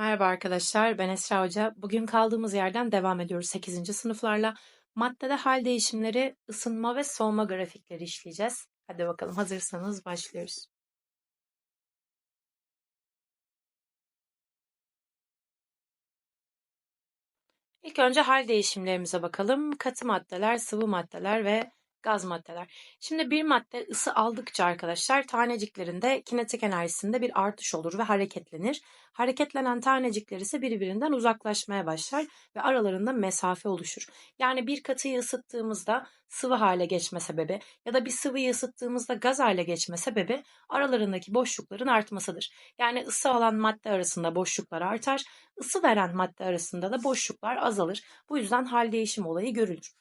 Merhaba arkadaşlar, ben Esra Hoca. Bugün kaldığımız yerden devam ediyoruz 8. sınıflarla. Maddede hal değişimleri, ısınma ve soğuma grafikleri işleyeceğiz. Hadi bakalım hazırsanız başlıyoruz. İlk önce hal değişimlerimize bakalım. Katı maddeler, sıvı maddeler ve gaz maddeler. Şimdi bir madde ısı aldıkça arkadaşlar taneciklerinde kinetik enerjisinde bir artış olur ve hareketlenir. Hareketlenen tanecikler ise birbirinden uzaklaşmaya başlar ve aralarında mesafe oluşur. Yani bir katıyı ısıttığımızda sıvı hale geçme sebebi ya da bir sıvıyı ısıttığımızda gaz hale geçme sebebi aralarındaki boşlukların artmasıdır. Yani ısı alan madde arasında boşluklar artar, ısı veren madde arasında da boşluklar azalır. Bu yüzden hal değişim olayı görülür.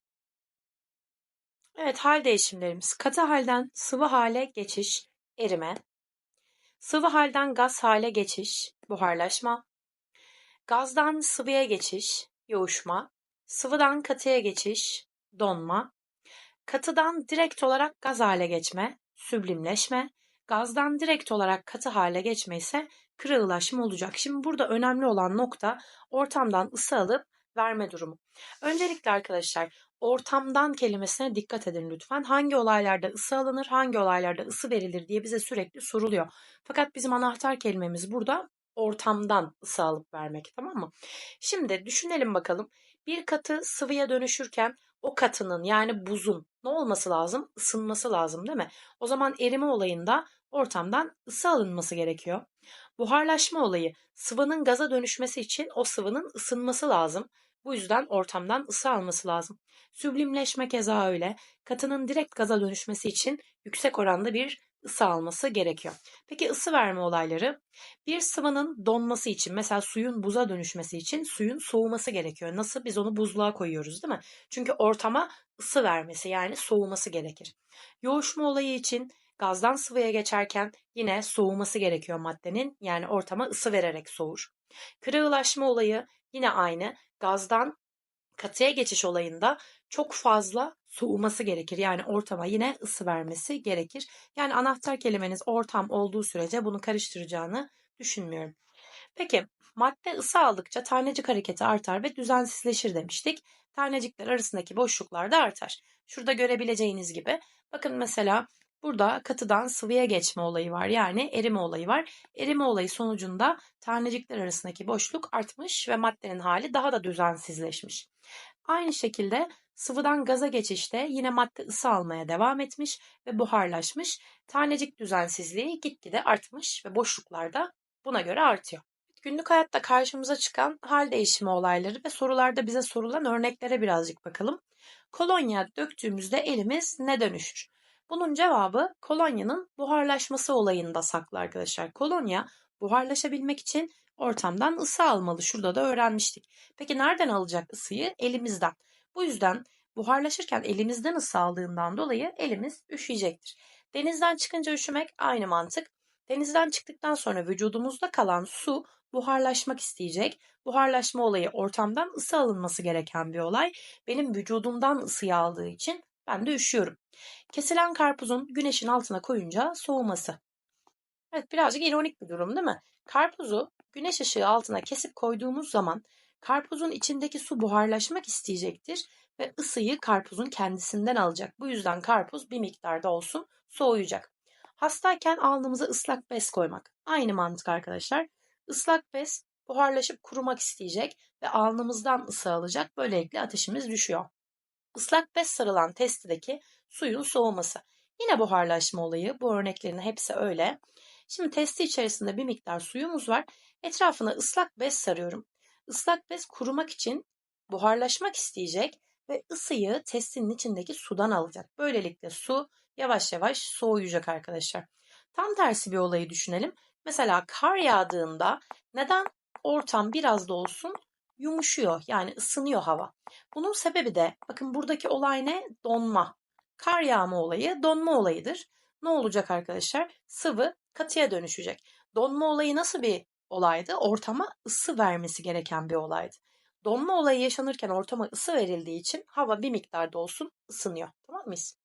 Evet, hal değişimlerimiz. Katı halden sıvı hale geçiş, erime. Sıvı halden gaz hale geçiş, buharlaşma. Gazdan sıvıya geçiş, yoğuşma. Sıvıdan katıya geçiş, donma. Katıdan direkt olarak gaz hale geçme, süblimleşme. Gazdan direkt olarak katı hale geçme ise kırılaşma olacak. Şimdi burada önemli olan nokta ortamdan ısı alıp verme durumu. Öncelikle arkadaşlar ortamdan kelimesine dikkat edin lütfen. Hangi olaylarda ısı alınır, hangi olaylarda ısı verilir diye bize sürekli soruluyor. Fakat bizim anahtar kelimemiz burada ortamdan ısı alıp vermek tamam mı? Şimdi düşünelim bakalım. Bir katı sıvıya dönüşürken o katının yani buzun ne olması lazım? Isınması lazım değil mi? O zaman erime olayında ortamdan ısı alınması gerekiyor. Buharlaşma olayı sıvının gaza dönüşmesi için o sıvının ısınması lazım. Bu yüzden ortamdan ısı alması lazım. Süblimleşme keza öyle. Katının direkt gaza dönüşmesi için yüksek oranda bir ısı alması gerekiyor. Peki ısı verme olayları? Bir sıvının donması için mesela suyun buza dönüşmesi için suyun soğuması gerekiyor. Nasıl? Biz onu buzluğa koyuyoruz değil mi? Çünkü ortama ısı vermesi yani soğuması gerekir. Yoğuşma olayı için gazdan sıvıya geçerken yine soğuması gerekiyor maddenin yani ortama ısı vererek soğur. Kırığılaşma olayı yine aynı. Gazdan katıya geçiş olayında çok fazla soğuması gerekir. Yani ortama yine ısı vermesi gerekir. Yani anahtar kelimeniz ortam olduğu sürece bunu karıştıracağını düşünmüyorum. Peki madde ısı aldıkça tanecik hareketi artar ve düzensizleşir demiştik. Tanecikler arasındaki boşluklar da artar. Şurada görebileceğiniz gibi bakın mesela Burada katıdan sıvıya geçme olayı var. Yani erime olayı var. Erime olayı sonucunda tanecikler arasındaki boşluk artmış ve maddenin hali daha da düzensizleşmiş. Aynı şekilde sıvıdan gaza geçişte yine madde ısı almaya devam etmiş ve buharlaşmış. Tanecik düzensizliği gitgide artmış ve boşluklar da buna göre artıyor. Günlük hayatta karşımıza çıkan hal değişimi olayları ve sorularda bize sorulan örneklere birazcık bakalım. Kolonya döktüğümüzde elimiz ne dönüşür? Bunun cevabı kolonyanın buharlaşması olayında saklı arkadaşlar. Kolonya buharlaşabilmek için ortamdan ısı almalı. Şurada da öğrenmiştik. Peki nereden alacak ısıyı? Elimizden. Bu yüzden buharlaşırken elimizden ısı aldığından dolayı elimiz üşüyecektir. Denizden çıkınca üşümek aynı mantık. Denizden çıktıktan sonra vücudumuzda kalan su buharlaşmak isteyecek. Buharlaşma olayı ortamdan ısı alınması gereken bir olay. Benim vücudumdan ısıyı aldığı için ben de üşüyorum. Kesilen karpuzun güneşin altına koyunca soğuması. Evet birazcık ironik bir durum değil mi? Karpuzu güneş ışığı altına kesip koyduğumuz zaman karpuzun içindeki su buharlaşmak isteyecektir ve ısıyı karpuzun kendisinden alacak. Bu yüzden karpuz bir miktarda olsun soğuyacak. Hastayken alnımıza ıslak bez koymak. Aynı mantık arkadaşlar. Islak bez buharlaşıp kurumak isteyecek ve alnımızdan ısı alacak. Böylelikle ateşimiz düşüyor. Islak bez sarılan testideki suyun soğuması. Yine buharlaşma olayı. Bu örneklerin hepsi öyle. Şimdi testi içerisinde bir miktar suyumuz var. Etrafına ıslak bez sarıyorum. Islak bez kurumak için buharlaşmak isteyecek ve ısıyı testinin içindeki sudan alacak. Böylelikle su yavaş yavaş soğuyacak arkadaşlar. Tam tersi bir olayı düşünelim. Mesela kar yağdığında neden ortam biraz da olsun yumuşuyor yani ısınıyor hava. Bunun sebebi de bakın buradaki olay ne? Donma. Kar yağma olayı donma olayıdır. Ne olacak arkadaşlar? Sıvı katıya dönüşecek. Donma olayı nasıl bir olaydı? Ortama ısı vermesi gereken bir olaydı. Donma olayı yaşanırken ortama ısı verildiği için hava bir miktarda olsun ısınıyor. Tamam mıyız?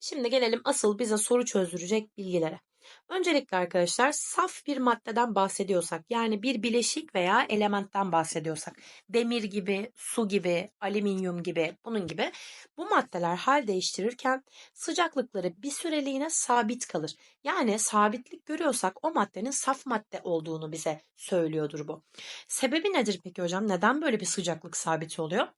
Şimdi gelelim asıl bize soru çözdürecek bilgilere. Öncelikle arkadaşlar saf bir maddeden bahsediyorsak yani bir bileşik veya elementten bahsediyorsak demir gibi, su gibi, alüminyum gibi bunun gibi bu maddeler hal değiştirirken sıcaklıkları bir süreliğine sabit kalır. Yani sabitlik görüyorsak o maddenin saf madde olduğunu bize söylüyordur bu. Sebebi nedir peki hocam? Neden böyle bir sıcaklık sabiti oluyor?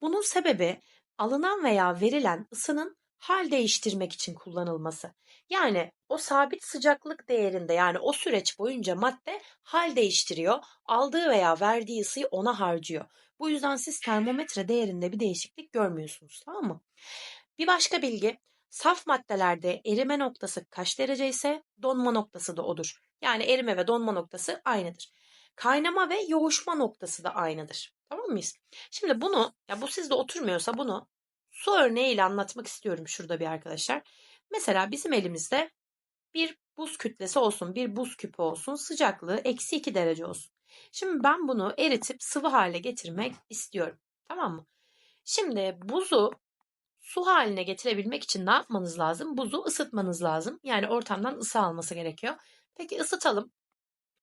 Bunun sebebi alınan veya verilen ısının hal değiştirmek için kullanılması. Yani o sabit sıcaklık değerinde yani o süreç boyunca madde hal değiştiriyor. Aldığı veya verdiği ısıyı ona harcıyor. Bu yüzden siz termometre değerinde bir değişiklik görmüyorsunuz tamam mı? Bir başka bilgi saf maddelerde erime noktası kaç derece ise donma noktası da odur. Yani erime ve donma noktası aynıdır. Kaynama ve yoğuşma noktası da aynıdır. Tamam mıyız? Şimdi bunu ya bu sizde oturmuyorsa bunu su örneğiyle anlatmak istiyorum şurada bir arkadaşlar. Mesela bizim elimizde bir buz kütlesi olsun, bir buz küpü olsun, sıcaklığı eksi 2 derece olsun. Şimdi ben bunu eritip sıvı hale getirmek istiyorum. Tamam mı? Şimdi buzu su haline getirebilmek için ne yapmanız lazım? Buzu ısıtmanız lazım. Yani ortamdan ısı alması gerekiyor. Peki ısıtalım.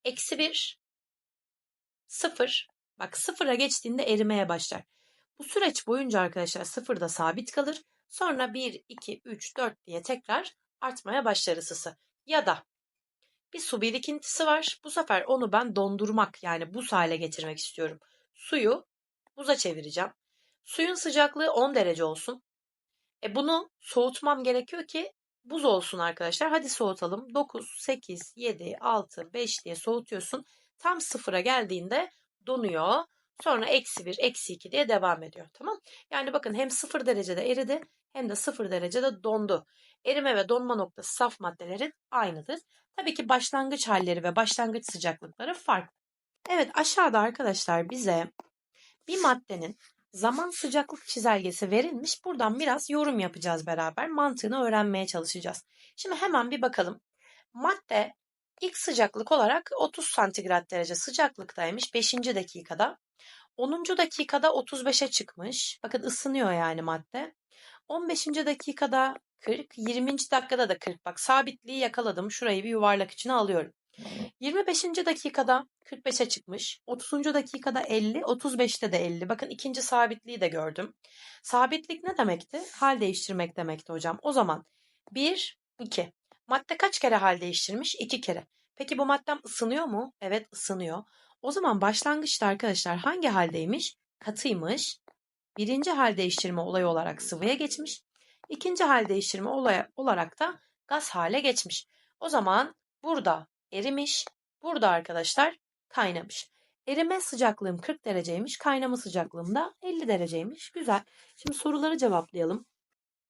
Eksi 1, 0. Bak sıfıra geçtiğinde erimeye başlar. Bu süreç boyunca arkadaşlar sıfırda sabit kalır. Sonra 1, 2, 3, 4 diye tekrar artmaya başlar ısısı. Ya da bir su birikintisi var. Bu sefer onu ben dondurmak yani buz hale getirmek istiyorum. Suyu buza çevireceğim. Suyun sıcaklığı 10 derece olsun. E bunu soğutmam gerekiyor ki buz olsun arkadaşlar. Hadi soğutalım. 9, 8, 7, 6, 5 diye soğutuyorsun. Tam sıfıra geldiğinde donuyor. Sonra eksi 1, eksi 2 diye devam ediyor. Tamam. Yani bakın hem 0 derecede eridi hem de 0 derecede dondu. Erime ve donma noktası saf maddelerin aynıdır. Tabii ki başlangıç halleri ve başlangıç sıcaklıkları farklı. Evet aşağıda arkadaşlar bize bir maddenin zaman sıcaklık çizelgesi verilmiş. Buradan biraz yorum yapacağız beraber. Mantığını öğrenmeye çalışacağız. Şimdi hemen bir bakalım. Madde ilk sıcaklık olarak 30 santigrat derece sıcaklıktaymış 5. dakikada. 10. dakikada 35'e çıkmış. Bakın ısınıyor yani madde. 15. dakikada 40, 20. dakikada da 40. Bak sabitliği yakaladım. Şurayı bir yuvarlak içine alıyorum. 25. dakikada 45'e çıkmış. 30. dakikada 50, 35'te de 50. Bakın ikinci sabitliği de gördüm. Sabitlik ne demekti? Hal değiştirmek demekti hocam. O zaman 1, 2. Madde kaç kere hal değiştirmiş? 2 kere. Peki bu maddem ısınıyor mu? Evet ısınıyor. O zaman başlangıçta arkadaşlar hangi haldeymiş? Katıymış. Birinci hal değiştirme olayı olarak sıvıya geçmiş. İkinci hal değiştirme olayı olarak da gaz hale geçmiş. O zaman burada erimiş, burada arkadaşlar kaynamış. Erime sıcaklığım 40 dereceymiş, kaynama sıcaklığım da 50 dereceymiş. Güzel. Şimdi soruları cevaplayalım.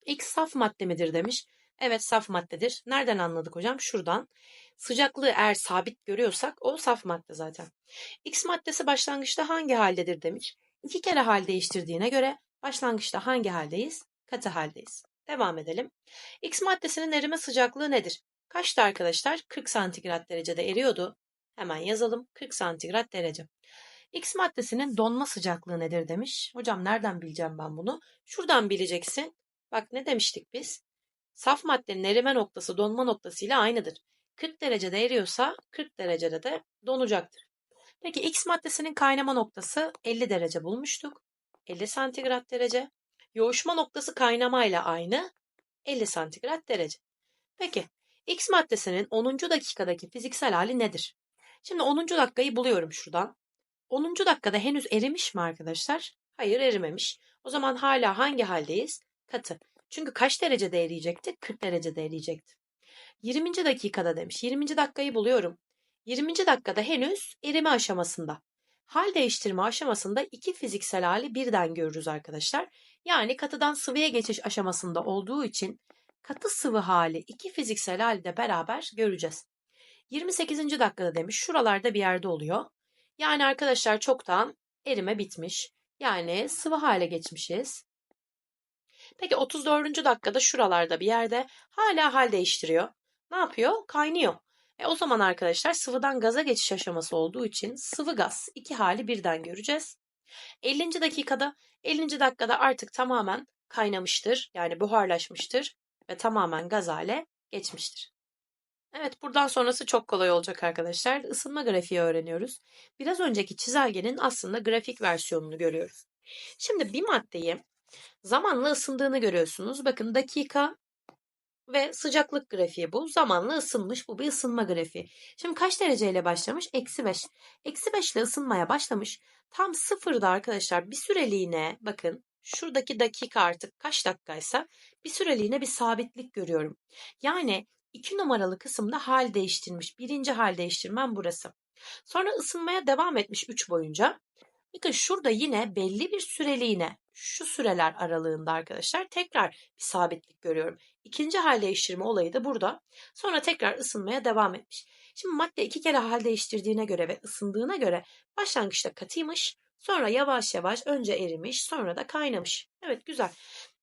X saf madde midir demiş. Evet saf maddedir. Nereden anladık hocam? Şuradan. Sıcaklığı eğer sabit görüyorsak o saf madde zaten. X maddesi başlangıçta hangi haldedir demiş. İki kere hal değiştirdiğine göre başlangıçta hangi haldeyiz? Katı haldeyiz. Devam edelim. X maddesinin erime sıcaklığı nedir? Kaçtı arkadaşlar? 40 santigrat derecede eriyordu. Hemen yazalım. 40 santigrat derece. X maddesinin donma sıcaklığı nedir demiş. Hocam nereden bileceğim ben bunu? Şuradan bileceksin. Bak ne demiştik biz? Saf maddenin erime noktası donma noktası ile aynıdır. 40 derecede eriyorsa 40 derecede de donacaktır. Peki X maddesinin kaynama noktası 50 derece bulmuştuk. 50 santigrat derece. Yoğuşma noktası kaynamayla aynı 50 santigrat derece. Peki X maddesinin 10. dakikadaki fiziksel hali nedir? Şimdi 10. dakikayı buluyorum şuradan. 10. dakikada henüz erimiş mi arkadaşlar? Hayır erimemiş. O zaman hala hangi haldeyiz? Katı. Çünkü kaç derecede eriyecekti? 40 derecede eriyecekti. 20. dakikada demiş. 20. dakikayı buluyorum. 20. dakikada henüz erime aşamasında. Hal değiştirme aşamasında iki fiziksel hali birden görürüz arkadaşlar. Yani katıdan sıvıya geçiş aşamasında olduğu için katı sıvı hali iki fiziksel hali de beraber göreceğiz. 28. dakikada demiş şuralarda bir yerde oluyor. Yani arkadaşlar çoktan erime bitmiş. Yani sıvı hale geçmişiz. Peki 34. dakikada şuralarda bir yerde hala hal değiştiriyor. Ne yapıyor? Kaynıyor. E o zaman arkadaşlar sıvıdan gaza geçiş aşaması olduğu için sıvı gaz iki hali birden göreceğiz. 50. dakikada 50. dakikada artık tamamen kaynamıştır. Yani buharlaşmıştır ve tamamen gaz hale geçmiştir. Evet, buradan sonrası çok kolay olacak arkadaşlar. Isınma grafiği öğreniyoruz. Biraz önceki çizelgenin aslında grafik versiyonunu görüyoruz. Şimdi bir maddeyi zamanla ısındığını görüyorsunuz. Bakın dakika ve sıcaklık grafiği bu. Zamanla ısınmış. Bu bir ısınma grafiği. Şimdi kaç dereceyle başlamış? Eksi 5. Eksi 5 ile ısınmaya başlamış. Tam sıfırda arkadaşlar bir süreliğine bakın şuradaki dakika artık kaç dakikaysa bir süreliğine bir sabitlik görüyorum. Yani 2 numaralı kısımda hal değiştirmiş. Birinci hal değiştirmem burası. Sonra ısınmaya devam etmiş 3 boyunca. Bakın şurada yine belli bir süreliğine şu süreler aralığında arkadaşlar tekrar bir sabitlik görüyorum. İkinci hal değiştirme olayı da burada. Sonra tekrar ısınmaya devam etmiş. Şimdi madde iki kere hal değiştirdiğine göre ve ısındığına göre başlangıçta katıymış. Sonra yavaş yavaş önce erimiş sonra da kaynamış. Evet güzel.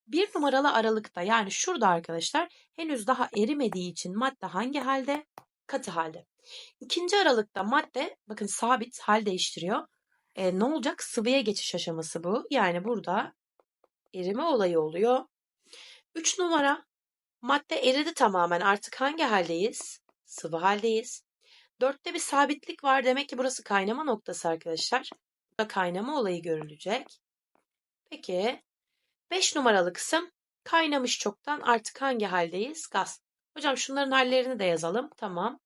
Bir numaralı aralıkta yani şurada arkadaşlar henüz daha erimediği için madde hangi halde? Katı halde. İkinci aralıkta madde bakın sabit hal değiştiriyor. E, ne olacak? Sıvıya geçiş aşaması bu. Yani burada erime olayı oluyor. 3 numara madde eridi tamamen. Artık hangi haldeyiz? Sıvı haldeyiz. Dörtte bir sabitlik var. Demek ki burası kaynama noktası arkadaşlar. Burada kaynama olayı görülecek. Peki 5 numaralı kısım kaynamış çoktan. Artık hangi haldeyiz? Gaz. Hocam şunların hallerini de yazalım. Tamam.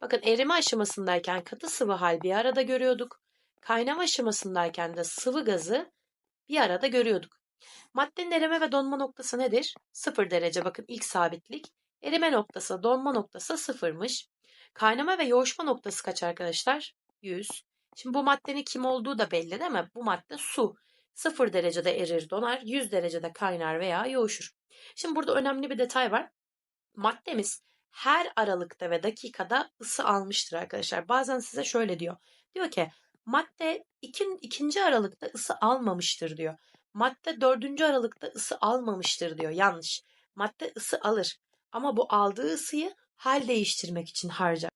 Bakın erime aşamasındayken katı sıvı hal bir arada görüyorduk. Kaynama aşamasındayken de sıvı gazı bir arada görüyorduk. Maddenin erime ve donma noktası nedir? 0 derece bakın ilk sabitlik. Erime noktası, donma noktası sıfırmış. Kaynama ve yoğuşma noktası kaç arkadaşlar? 100. Şimdi bu maddenin kim olduğu da belli değil mi? Bu madde su. 0 derecede erir donar, 100 derecede kaynar veya yoğuşur. Şimdi burada önemli bir detay var. Maddemiz her aralıkta ve dakikada ısı almıştır arkadaşlar. Bazen size şöyle diyor. Diyor ki madde ikin, ikinci aralıkta ısı almamıştır diyor. Madde dördüncü aralıkta ısı almamıştır diyor. Yanlış. Madde ısı alır. Ama bu aldığı ısıyı hal değiştirmek için harcar.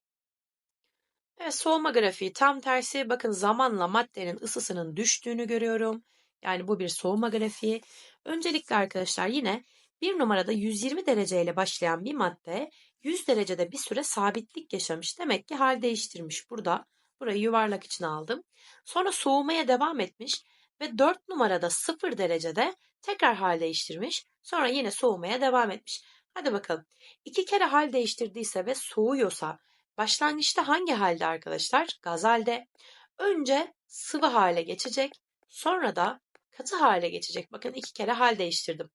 Evet soğuma grafiği tam tersi. Bakın zamanla maddenin ısısının düştüğünü görüyorum. Yani bu bir soğuma grafiği. Öncelikle arkadaşlar yine bir numarada 120 dereceyle başlayan bir madde 100 derecede bir süre sabitlik yaşamış. Demek ki hal değiştirmiş. Burada burayı yuvarlak içine aldım. Sonra soğumaya devam etmiş ve 4 numarada 0 derecede tekrar hal değiştirmiş. Sonra yine soğumaya devam etmiş. Hadi bakalım. İki kere hal değiştirdiyse ve soğuyorsa başlangıçta hangi halde arkadaşlar? Gaz halde. Önce sıvı hale geçecek. Sonra da katı hale geçecek. Bakın iki kere hal değiştirdim.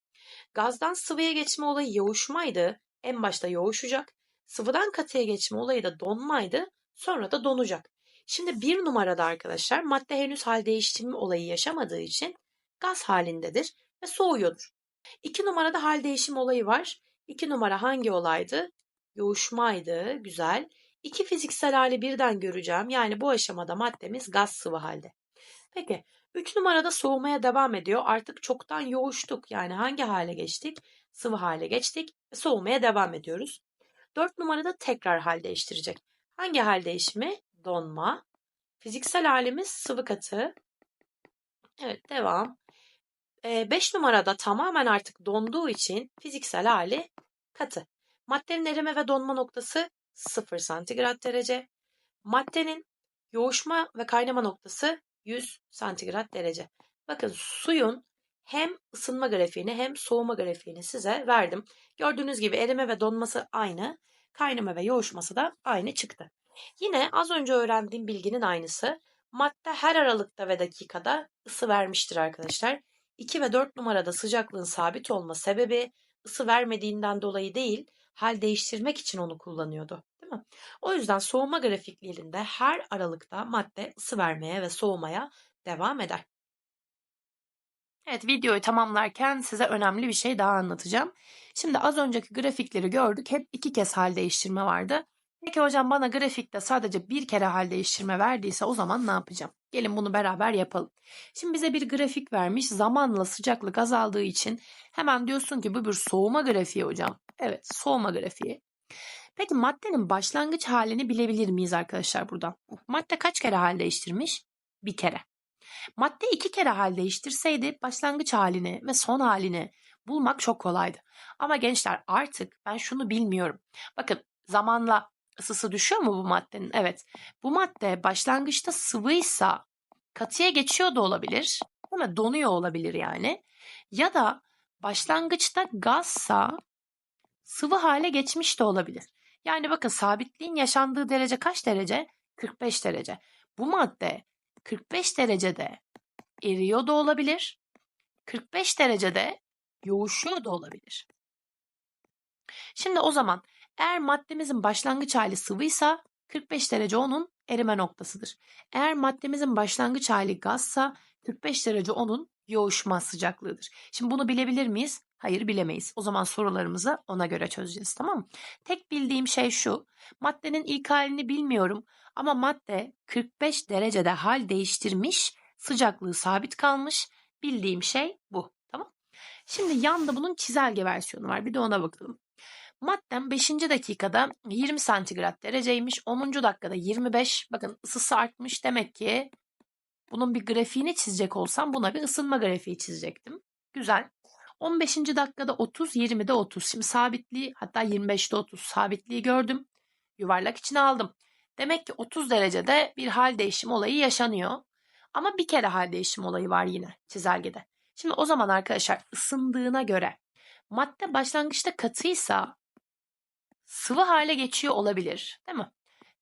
Gazdan sıvıya geçme olayı yoğuşmaydı. En başta yoğuşacak. Sıvıdan katıya geçme olayı da donmaydı. Sonra da donacak. Şimdi bir numarada arkadaşlar madde henüz hal değiştirme olayı yaşamadığı için gaz halindedir ve soğuyordur. İki numarada hal değişim olayı var. İki numara hangi olaydı? Yoğuşmaydı. Güzel. İki fiziksel hali birden göreceğim. Yani bu aşamada maddemiz gaz sıvı halde. Peki 3 numarada soğumaya devam ediyor. Artık çoktan yoğuştuk. Yani hangi hale geçtik? Sıvı hale geçtik soğumaya devam ediyoruz. 4 numarada tekrar hal değiştirecek. Hangi hal değişimi? Donma. Fiziksel halimiz sıvı katı. Evet devam. 5 numarada tamamen artık donduğu için fiziksel hali katı. Maddenin erime ve donma noktası 0 santigrat derece. Maddenin yoğuşma ve kaynama noktası 100 santigrat derece. Bakın suyun hem ısınma grafiğini hem soğuma grafiğini size verdim. Gördüğünüz gibi erime ve donması aynı, kaynama ve yoğuşması da aynı çıktı. Yine az önce öğrendiğim bilginin aynısı. Madde her aralıkta ve dakikada ısı vermiştir arkadaşlar. 2 ve 4 numarada sıcaklığın sabit olma sebebi ısı vermediğinden dolayı değil, hal değiştirmek için onu kullanıyordu. Değil mi? O yüzden soğuma grafiklerinde her aralıkta madde ısı vermeye ve soğumaya devam eder. Evet videoyu tamamlarken size önemli bir şey daha anlatacağım. Şimdi az önceki grafikleri gördük. Hep iki kez hal değiştirme vardı. Peki hocam bana grafikte sadece bir kere hal değiştirme verdiyse o zaman ne yapacağım? Gelin bunu beraber yapalım. Şimdi bize bir grafik vermiş. Zamanla sıcaklık azaldığı için hemen diyorsun ki bu bir soğuma grafiği hocam. Evet soğuma grafiği. Peki maddenin başlangıç halini bilebilir miyiz arkadaşlar burada? Madde kaç kere hal değiştirmiş? Bir kere. Madde iki kere hal değiştirseydi başlangıç halini ve son halini bulmak çok kolaydı. Ama gençler artık ben şunu bilmiyorum. Bakın zamanla ısısı düşüyor mu bu maddenin? Evet. Bu madde başlangıçta sıvıysa katıya geçiyor da olabilir. Değil? Donuyor olabilir yani. Ya da başlangıçta gazsa sıvı hale geçmiş de olabilir. Yani bakın sabitliğin yaşandığı derece kaç derece? 45 derece. Bu madde 45 derecede eriyor da olabilir. 45 derecede yoğuşuyor da olabilir. Şimdi o zaman eğer maddemizin başlangıç hali sıvıysa 45 derece onun erime noktasıdır. Eğer maddemizin başlangıç hali gazsa 45 derece onun yoğuşma sıcaklığıdır. Şimdi bunu bilebilir miyiz? Hayır bilemeyiz. O zaman sorularımızı ona göre çözeceğiz tamam mı? Tek bildiğim şey şu. Maddenin ilk halini bilmiyorum ama madde 45 derecede hal değiştirmiş, sıcaklığı sabit kalmış. Bildiğim şey bu. Tamam? Şimdi yanda bunun çizelge versiyonu var. Bir de ona bakalım. Maddem 5. dakikada 20 santigrat dereceymiş. 10. dakikada 25. Bakın ısısı artmış. Demek ki bunun bir grafiğini çizecek olsam buna bir ısınma grafiği çizecektim. Güzel. 15. dakikada 30, 20'de 30. Şimdi sabitliği hatta 25'te 30 sabitliği gördüm. Yuvarlak içine aldım. Demek ki 30 derecede bir hal değişim olayı yaşanıyor. Ama bir kere hal değişim olayı var yine çizelgede. Şimdi o zaman arkadaşlar ısındığına göre madde başlangıçta katıysa sıvı hale geçiyor olabilir, değil mi?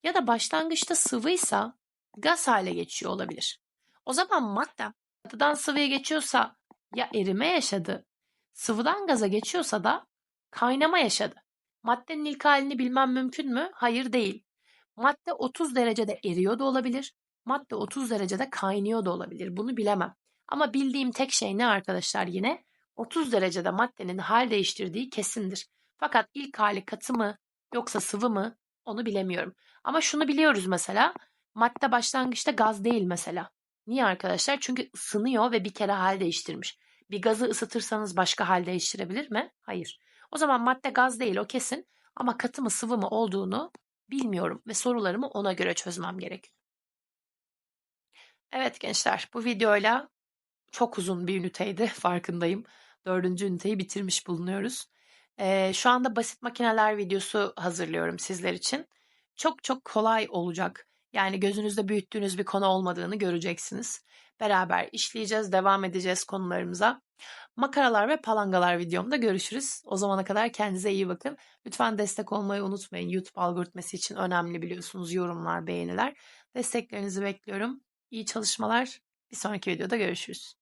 Ya da başlangıçta sıvıysa gaz hale geçiyor olabilir. O zaman madde katıdan sıvıya geçiyorsa ya erime yaşadı, sıvıdan gaza geçiyorsa da kaynama yaşadı. Maddenin ilk halini bilmem mümkün mü? Hayır değil. Madde 30 derecede eriyor da olabilir. Madde 30 derecede kaynıyor da olabilir. Bunu bilemem. Ama bildiğim tek şey ne arkadaşlar yine? 30 derecede maddenin hal değiştirdiği kesindir. Fakat ilk hali katı mı yoksa sıvı mı onu bilemiyorum. Ama şunu biliyoruz mesela. Madde başlangıçta gaz değil mesela. Niye arkadaşlar? Çünkü ısınıyor ve bir kere hal değiştirmiş. Bir gazı ısıtırsanız başka hal değiştirebilir mi? Hayır. O zaman madde gaz değil o kesin. Ama katı mı sıvı mı olduğunu bilmiyorum ve sorularımı ona göre çözmem gerekiyor. Evet gençler bu videoyla çok uzun bir üniteydi farkındayım. Dördüncü üniteyi bitirmiş bulunuyoruz. Ee, şu anda basit makineler videosu hazırlıyorum sizler için. Çok çok kolay olacak. Yani gözünüzde büyüttüğünüz bir konu olmadığını göreceksiniz. Beraber işleyeceğiz, devam edeceğiz konularımıza. Makaralar ve palangalar videomda görüşürüz. O zamana kadar kendinize iyi bakın. Lütfen destek olmayı unutmayın. YouTube algoritması için önemli biliyorsunuz yorumlar, beğeniler. Desteklerinizi bekliyorum. İyi çalışmalar. Bir sonraki videoda görüşürüz.